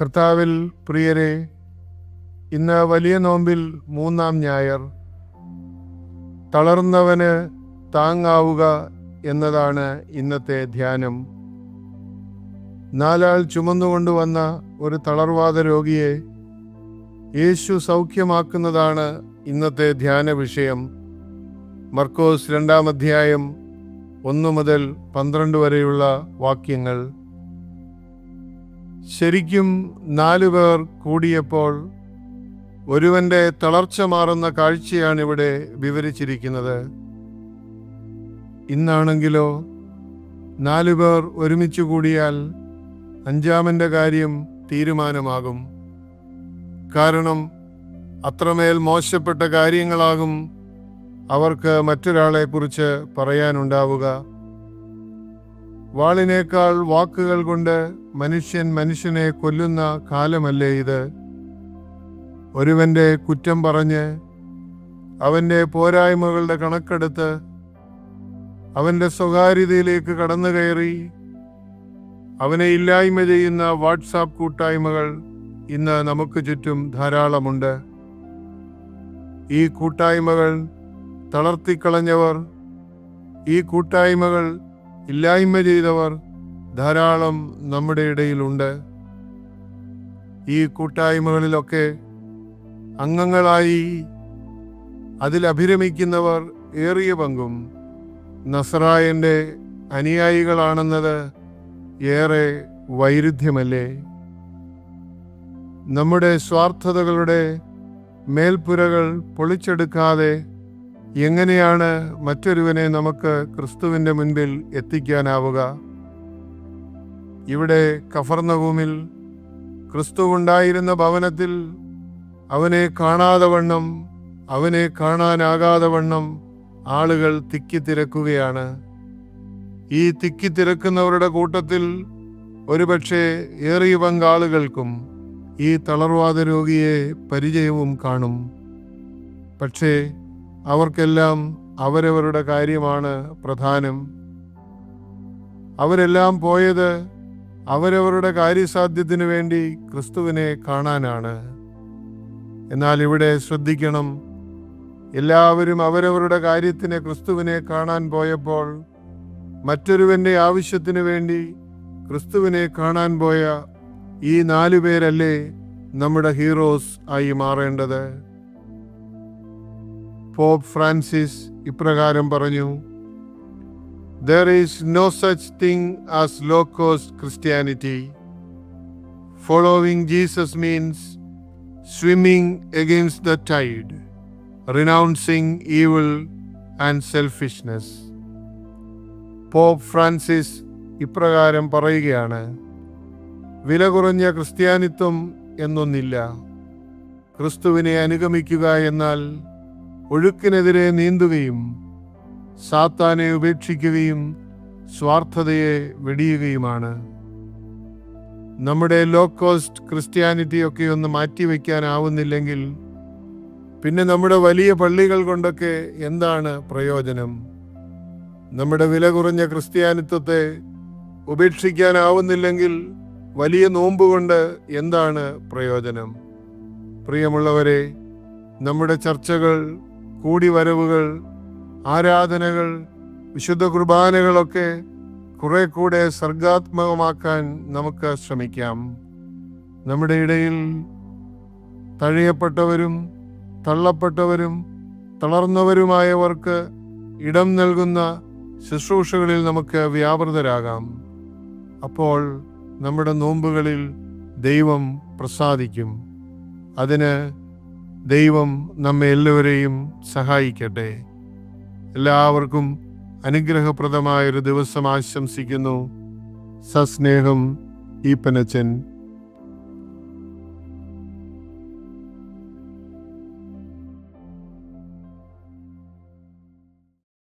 കർത്താവിൽ പ്രിയരെ ഇന്ന് വലിയ നോമ്പിൽ മൂന്നാം ഞായർ. തളർന്നവന് താങ്ങാവുക എന്നതാണ് ഇന്നത്തെ ധ്യാനം. നാലാൾ ചുമന്നുകൊണ്ടുവന്ന ഒരു തളർവാദ രോഗിയെ യേശു സൗഖ്യമാക്കുന്നതാണ് ഇന്നത്തെ ധ്യാന വിഷയം. മർക്കോസ് രണ്ടാം അധ്യായം ഒന്നു മുതൽ പന്ത്രണ്ട് വരെയുള്ള വാക്യങ്ങൾ. ശരിക്കും നാലു പേർ കൂടിയപ്പോൾ ഒരുവന്റെ തളർച്ച മാറുന്ന കാഴ്ചയാണ് ഇവിടെ വിവരിച്ചിരിക്കുന്നത്. ഇന്നാണെങ്കിലോ നാലു പേർ ഒരുമിച്ച് കൂടിയാൽ അഞ്ചാമന്റെ കാര്യം തീരുമാനമാകും. കാരണം അത്രമേൽ മോശപ്പെട്ട കാര്യങ്ങളാകും അവർക്ക് മറ്റൊരാളെ കുറിച്ച് പറയാനുണ്ടാവുക. വാളിനേക്കാൾ വാക്കുകൾ കൊണ്ട് മനുഷ്യൻ മനുഷ്യനെ കൊല്ലുന്ന കാലമല്ലേ ഇത്? ഒരുവന്റെ കുറ്റം പറഞ്ഞ് അവന്റെ പോരായ്മകളുടെ കണക്കെടുത്ത് അവന്റെ സ്വകാര്യതയിലേക്ക് കടന്നു കയറി അവനെ ഇല്ലായ്മ ചെയ്യുന്ന വാട്സാപ്പ് കൂട്ടായ്മകൾ ഇന്ന് നമുക്ക് ചുറ്റും ധാരാളമുണ്ട്. ഈ കൂട്ടായ്മകൾ തളർത്തിക്കളഞ്ഞവർ ഈ കൂട്ടായ്മകൾ ഇല്ലായ്മ ചെയ്തവർ ധാരാളം നമ്മുടെ ഇടയിലുണ്ട് ഈ കൂട്ടായ്മകളിലൊക്കെ അംഗങ്ങളായി അതിലഭിരമിക്കുന്നവർ ഏറിയ പങ്കും നസറായന്റെ അനുയായികളാണെന്നത് ഏറെ വൈരുദ്ധ്യമല്ലേ? നമ്മുടെ സ്വാർത്ഥതകളുടെ മേൽപ്പുരകൾ പൊളിച്ചെടുക്കാതെ എങ്ങനെയാണ് മറ്റൊരുവനെ നമുക്ക് ക്രിസ്തുവിന്റെ മുൻപിൽ എത്തിക്കാനാവുക? ഇവിടെ കഫർന്നഭൂമിൽ ക്രിസ്തുവുണ്ടായിരുന്ന ഭവനത്തിൽ അവനെ കാണാതെ വണ്ണം അവനെ കാണാനാകാതെ വണ്ണം ആളുകൾ തിക്കിത്തിരക്കുകയാണ് ഈ തിക്കിത്തിരക്കുന്നവരുടെ കൂട്ടത്തിൽ ഒരുപക്ഷെ ഏറിയ പങ്കാളുകൾക്കും ഈ തളർവാദ രോഗിയെ പരിചയവും കാണും. പക്ഷേ അവർക്കെല്ലാം അവരവരുടെ കാര്യമാണ് പ്രധാനം. അവരെല്ലാം പോയത് അവരവരുടെ കാര്യസാധ്യത്തിനു വേണ്ടി ക്രിസ്തുവിനെ കാണാനാണ്. എന്നാൽ ഇവിടെ ശ്രദ്ധിക്കണം എല്ലാവരും അവരവരുടെ കാര്യത്തിന് ക്രിസ്തുവിനെ കാണാൻ പോയപ്പോൾ മറ്റൊരുവന്റെ ആവശ്യത്തിനു വേണ്ടി ക്രിസ്തുവിനെ കാണാൻ പോയ ഈ നാലു പേരല്ലേ നമ്മുടെ ഹീറോസ് ആയി മാറേണ്ടത്? പോപ്പ് ഫ്രാൻസിസ് ഇപ്രകാരം പറഞ്ഞു there is no such thing as low cost Christianity following Jesus means swimming against the tide renouncing evil and selfishness pope Francis ഇപ്രകാരം പറയുകയാണ് വില കുറഞ്ഞ ക്രിസ്ത്യാനിത്വം എന്നൊന്നില്ല. ക്രിസ്തുവിനെ അനുഗമിക്കുക എന്നാൽ ഒഴുക്കിനെതിരെ നീന്തുകയും സാത്താനെ ഉപേക്ഷിക്കുകയും സ്വാർത്ഥതയെ വെടിയുകയുമാണ്. നമ്മുടെ ലോ കോസ്റ്റ് ക്രിസ്ത്യാനിറ്റി ഒക്കെ ഒന്ന് മാറ്റിവെക്കാനാവുന്നില്ലെങ്കിൽ പിന്നെ നമ്മുടെ വലിയ പള്ളികൾ കൊണ്ടൊക്കെ എന്താണ് പ്രയോജനം? നമ്മുടെ വില കുറഞ്ഞ ക്രിസ്ത്യാനിത്വത്തെ ഉപേക്ഷിക്കാനാവുന്നില്ലെങ്കിൽ വലിയ നോമ്പ് കൊണ്ട് എന്താണ് പ്രയോജനം? പ്രിയമുള്ളവരെ നമ്മുടെ ചർച്ചകൾ കൂടിവരവുകൾ ആരാധനകൾ വിശുദ്ധ കുർബാനകളൊക്കെ കുറെ കൂടെ സർഗാത്മകമാക്കാൻ നമുക്ക് ശ്രമിക്കാം. നമ്മുടെ ഇടയിൽ തഴയപ്പെട്ടവരും തള്ളപ്പെട്ടവരും തളർന്നവരുമായവർക്ക് ഇടം നൽകുന്ന ശുശ്രൂഷകളിൽ നമുക്ക് വ്യാപൃതരാകാം. അപ്പോൾ നമ്മുടെ നോമ്പുകളിൽ ദൈവം പ്രസാദിക്കും. അതിന് ദൈവം നമ്മെ എല്ലാവരെയും സഹായിക്കട്ടെ. എല്ലാവർക്കും അനുഗ്രഹപ്രദമായൊരു ദിവസം ആശംസിക്കുന്നു. സസ്നേഹം ഈപ്പനച്ചൻ